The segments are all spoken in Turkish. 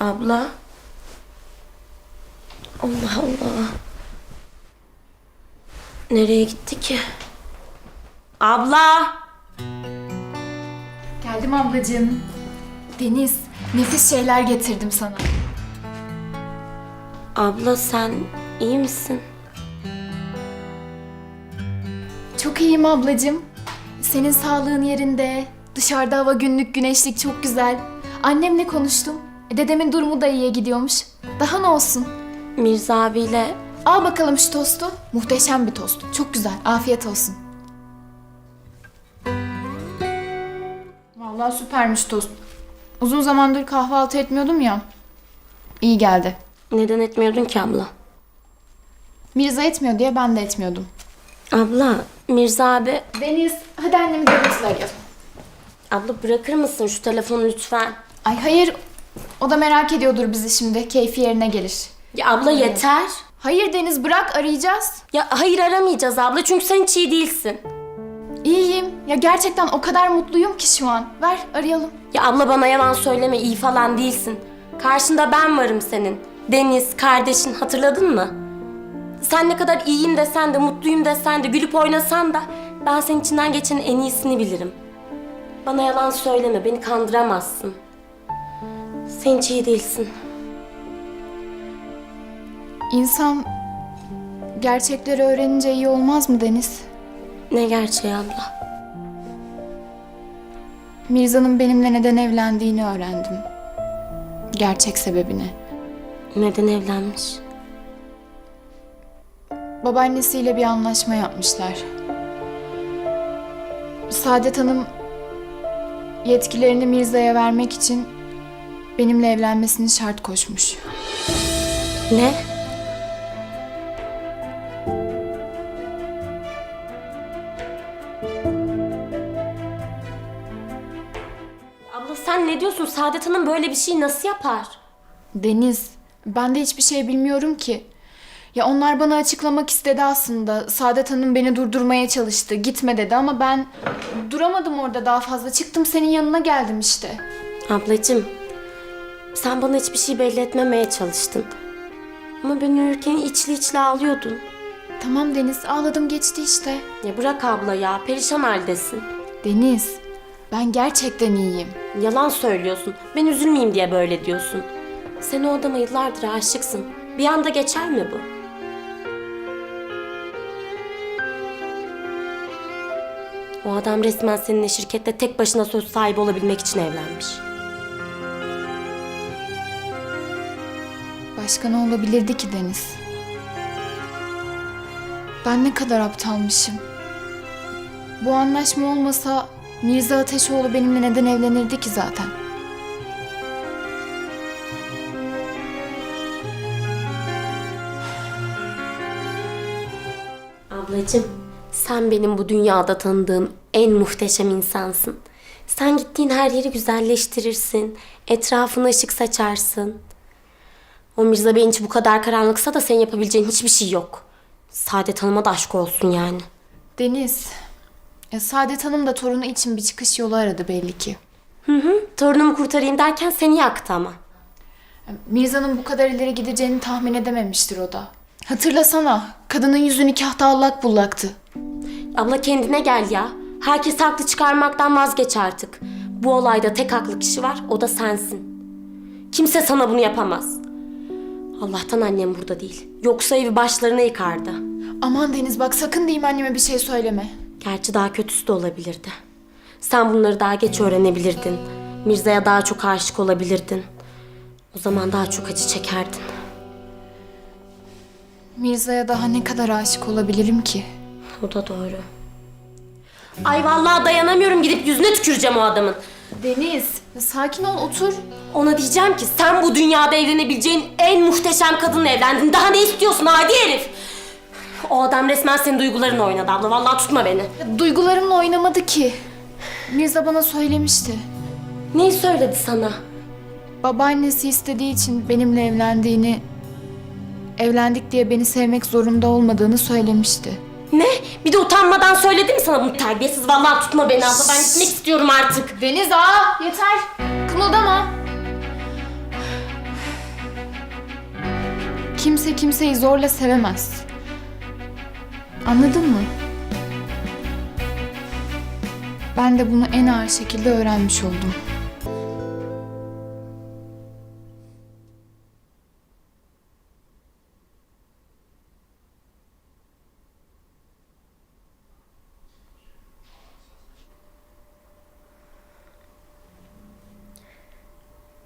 Abla. Allah Allah. Nereye gitti ki? Abla. Geldim ablacığım. Deniz, nefis şeyler getirdim sana. Abla sen iyi misin? Çok iyiyim ablacığım. Senin sağlığın yerinde. Dışarıda hava günlük güneşlik çok güzel. Annemle konuştum. E, Dedemin durumu da iyiye gidiyormuş. Daha ne olsun? Mirza abiyle Al bakalım şu tostu. Muhteşem bir tost. Çok güzel. Afiyet olsun. Vallahi süpermiş tost. Uzun zamandır kahvaltı etmiyordum ya. İyi geldi. neden etmiyordun ki abla? Mirza etmiyor diye ben de etmiyordum. Abla Mirza abi. Deniz, hadi annemi görüntüle arayalım. Abla bırakır mısın şu telefonu lütfen? Ay hayır, o da merak ediyordur bizi şimdi. Keyfi yerine gelir. Ya abla yeter. Hayır Deniz bırak arayacağız. Ya hayır aramayacağız abla çünkü sen hiç iyi değilsin. İyiyim. Ya gerçekten o kadar mutluyum ki şu an. Ver arayalım. Ya abla bana yalan söyleme iyi falan değilsin. Karşında ben varım senin. Deniz, kardeşin hatırladın mı? Sen ne kadar iyiyim desen de, mutluyum desen de, gülüp oynasan da ben senin içinden geçenin en iyisini bilirim. Bana yalan söyleme, beni kandıramazsın. Sen hiç iyi değilsin. İnsan gerçekleri öğrenince iyi olmaz mı Deniz? Ne gerçeği abla? Mirza'nın benimle neden evlendiğini öğrendim. Gerçek sebebini. Neden evlenmiş? Babaannesiyle bir anlaşma yapmışlar. Saadet Hanım yetkilerini Mirza'ya vermek için benimle evlenmesini şart koşmuş. Ne? Abla sen ne diyorsun? Saadet Hanım böyle bir şey nasıl yapar? Deniz, ben de hiçbir şey bilmiyorum ki. Ya onlar bana açıklamak istedi aslında. Saadet Hanım beni durdurmaya çalıştı. Gitme dedi ama ben duramadım orada daha fazla. Çıktım senin yanına geldim işte. Ablacığım, sen bana hiçbir şey belli etmemeye çalıştın. Ama ben uyurken içli içli ağlıyordun. Tamam Deniz, ağladım geçti işte. Ya bırak abla ya, perişan haldesin. Deniz, ben gerçekten iyiyim. Yalan söylüyorsun. Ben üzülmeyeyim diye böyle diyorsun. Sen o adama yıllardır aşıksın. Bir anda geçer mi bu? O adam resmen seninle şirkette tek başına söz sahibi olabilmek için evlenmiş. Başka ne olabilirdi ki Deniz? Ben ne kadar aptalmışım. Bu anlaşma olmasa Mirza Ateşoğlu benimle neden evlenirdi ki zaten? Ablacığım, sen benim bu dünyada tanıdığım en muhteşem insansın. Sen gittiğin her yeri güzelleştirirsin. Etrafına ışık saçarsın. O Mirza Bey'in içi bu kadar karanlıksa da senin yapabileceğin hiçbir şey yok. Saadet Hanım'a da aşk olsun yani. Deniz, ya Saadet Hanım da torunu için bir çıkış yolu aradı belli ki. Hı hı, torunumu kurtarayım derken seni yaktı ama. Mirza'nın bu kadar ileri gideceğini tahmin edememiştir o da. Hatırlasana, kadının yüzü nikahta allak bullaktı. Abla kendine gel ya. Herkes haklı çıkarmaktan vazgeç artık. Bu olayda tek haklı kişi var, o da sensin. Kimse sana bunu yapamaz. Allah'tan annem burada değil. Yoksa evi başlarına yıkardı. Aman Deniz bak sakın diyeyim anneme bir şey söyleme. Gerçi daha kötüsü de olabilirdi. Sen bunları daha geç öğrenebilirdin. Mirza'ya daha çok aşık olabilirdin. O zaman daha çok acı çekerdin. Mirza'ya daha ne kadar aşık olabilirim ki? O da doğru. Ay vallahi dayanamıyorum gidip yüzüne tüküreceğim o adamın. Deniz, sakin ol otur. Ona diyeceğim ki sen bu dünyada evlenebileceğin en muhteşem kadınla evlendin. Daha ne istiyorsun adi herif? O adam resmen senin duygularınla oynadı abla. Vallahi tutma beni. Duygularımla oynamadı ki. Mirza bana söylemişti. Neyi söyledi sana? Babaannesi istediği için benimle evlendiğini, evlendik diye beni sevmek zorunda olmadığını söylemişti. Ne? Bir de utanmadan söyledi mi sana bunu terbiyesiz? Vallahi tutma beni abla. Ben gitmek istiyorum artık. Deniz aa yeter. Kımıldama. Kimse kimseyi zorla sevemez. Anladın mı? Ben de bunu en ağır şekilde öğrenmiş oldum.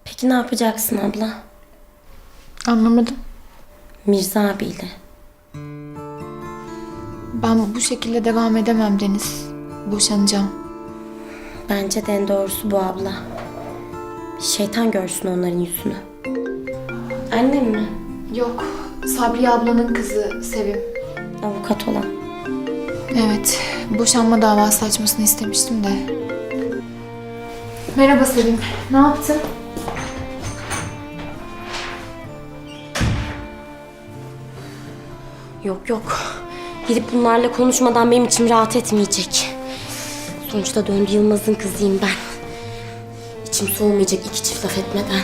Peki ne yapacaksın abla? Anlamadım. Mirza abiyle. Ben bu şekilde devam edemem Deniz. Boşanacağım. Bence de en doğrusu bu abla. Şeytan görsün onların yüzünü. Annem mi? Yok. Sabriye ablanın kızı Sevim. Avukat olan. Evet. Boşanma davası açmasını istemiştim de. Merhaba Sevim. Ne yaptın? Yok yok. Gidip bunlarla konuşmadan benim içim rahat etmeyecek. Sonuçta döndü Yılmaz'ın kızıyım ben. İçim soğumayacak iki çift laf etmeden.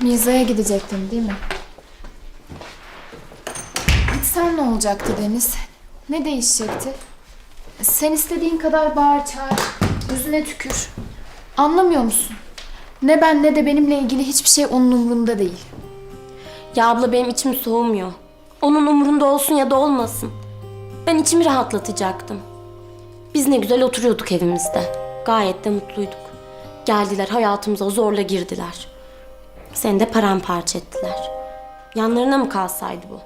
Mirza'ya gidecektin değil mi? Gitsen ne olacaktı Deniz? Ne değişecekti? Sen istediğin kadar bağır çağır, yüzüne tükür. Anlamıyor musun? Ne ben ne de benimle ilgili hiçbir şey onun umurunda değil. Ya abla benim içim soğumuyor. Onun umurunda olsun ya da olmasın. Ben içimi rahatlatacaktım. Biz ne güzel oturuyorduk evimizde. Gayet de mutluyduk. Geldiler hayatımıza zorla girdiler. Seni de paramparça ettiler. Yanlarına mı kalsaydı bu?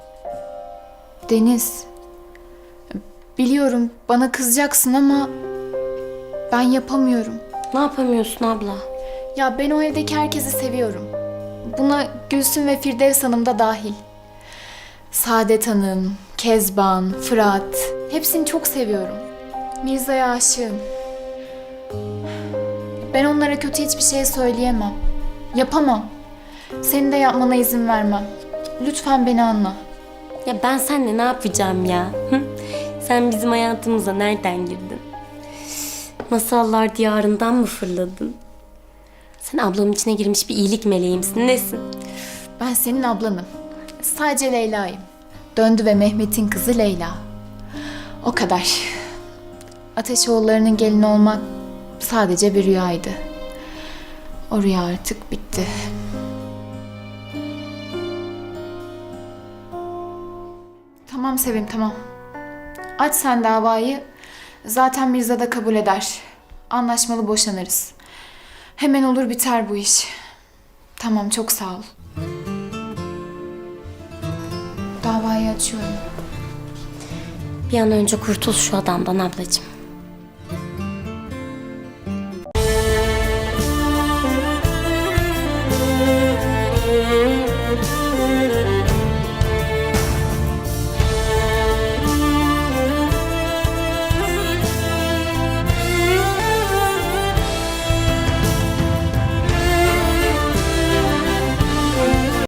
Deniz, biliyorum bana kızacaksın ama ben yapamıyorum. Ne yapamıyorsun abla? Ya ben o evdeki herkesi seviyorum. Buna Gülsüm ve Firdevs Hanım da dahil. Saadet Hanım, Kezban, Fırat. Hepsini çok seviyorum. Mirza'ya aşığım. Ben onlara kötü hiçbir şey söyleyemem. Yapamam. Senin de yapmana izin vermem. Lütfen beni anla. Ya ben seninle ne yapacağım ya? Sen bizim hayatımıza nereden girdin? Masallar diyarından mı fırladın? Sen ablamın içine girmiş bir iyilik meleğimsin. Nesin? Ben senin ablanım. Sadece Leyla'yım. Döndü ve Mehmet'in kızı Leyla. O kadar. Ateşoğullarının gelini olmak sadece bir rüyaydı. O rüya artık bitti. Tamam Sevim tamam. Aç sen davayı. Zaten Mirza da kabul eder. Anlaşmalı boşanırız. Hemen olur biter bu iş. Tamam çok sağ ol. Davayı açıyorum. Bir an önce kurtul şu adamdan ablacığım.